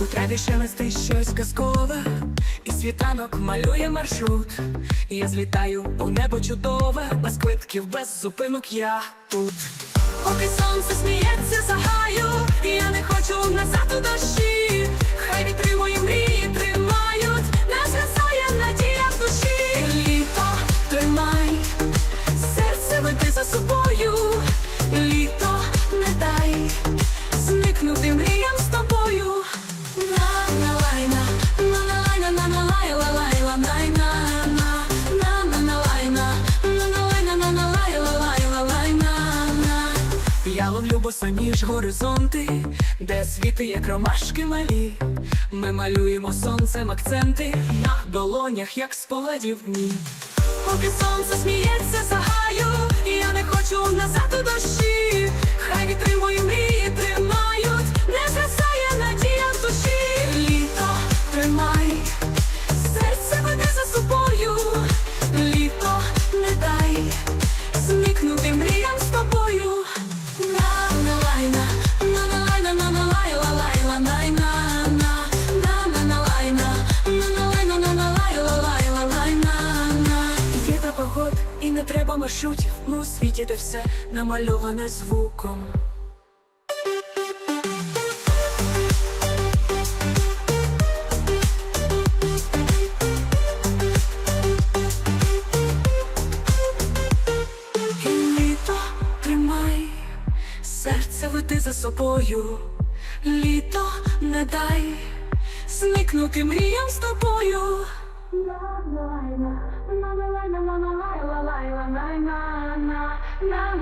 У траві шелестить щось казкове, і світанок малює маршрут. І я злітаю у небо чудове, без квитків, без зупинок я тут. Поки сонце сміється за гаю, і я не хочу назад у дощі. Я ловлю босоніж горизонти, де світи як ромашки малі. Ми малюємо сонцем акценти на долонях, як спогадів дні. Поки сонце сміється за гаю, і я не хочу назад у дощі. Треба маршрутів. У світі, де все намальоване звуком. Літо тримай, серце веди за собою, літо не дай зникнути мріям з тобою.